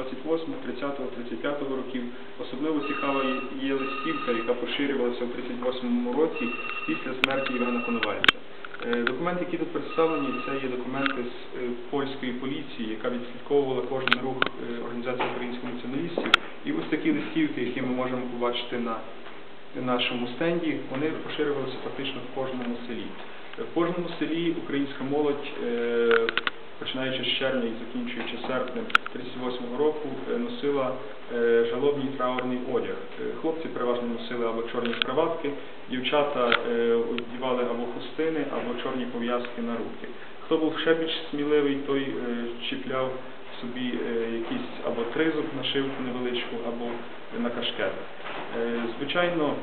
28, 30, 35 років. Особливо цікава є- листівка, яка поширювалася у 38 році після смерті Євгена Коновальця. Е, Документи, які тут представлені, це є документи з е, польської поліції, яка відслідковувала кожен рух е, організації українських націоналістів. І ось такі листівки, які ми можемо побачити на нашому стенді, вони поширювалися фактично в кожному селі. В кожному селі українська молодь, починаючи з червня і закінчуючи серпнем 38-го року, е, носила е, жалобний траурний одяг. Е, Хлопці переважно носили або чорні краватки, дівчата одягали або хустини, або чорні пов'язки на руки. Хто був ще більш сміливий, той чіпляв собі якийсь або тризуб, нашивку невеличку, або на кашкет. Звичайно,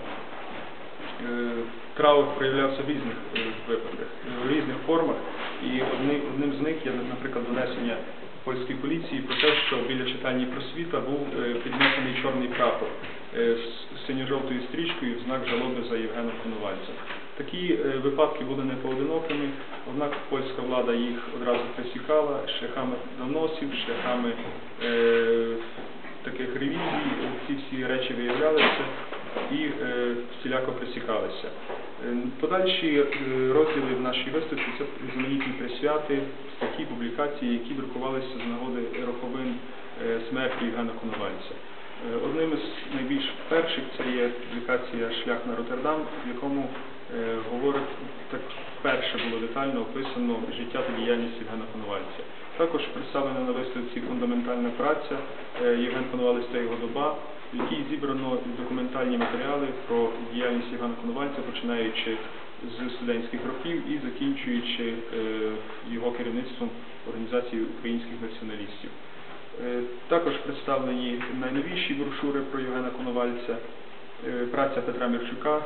траур проявлявся в різних випадках, в різних формах, одним з них є, наприклад, донесення польської поліції про те, що біля читальні просвіта був е, піднесений чорний прапор е, з синьо-жовтою стрічкою в знак жалоби за Євгеном Коновальцем. Такі е, випадки були не поодинокими, однак польська влада їх одразу присікала шляхами доносів, шляхами таких ревізій, ці всі речі виявлялися і е, всіляко присікалися. Е, Подальші е, розділи в нашій виставці це різноманітні присвяти, статті, публікації, які друкувалися з нагоди роковин е, смерті Євгена Коновальця. Одним із найбільш перших це є публікація Шлях на Роттердам, в якому так вперше було детально описано життя та діяльність Євгена Коновальця. Також представлена на виставці фундаментальна праця Євген Коновалець та його доба, в якій зібрано документальні матеріали про діяльність Євгена Коновальця, починаючи з студентських років і закінчуючи е, його керівництвом організації українських націоналістів. Е, Також представлені найновіші брошури про Євгена Коновальця, е, праця Петра Мірчука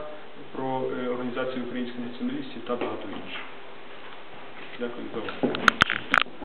про організацію українських націоналістів та багато інших. Дякую за увагу.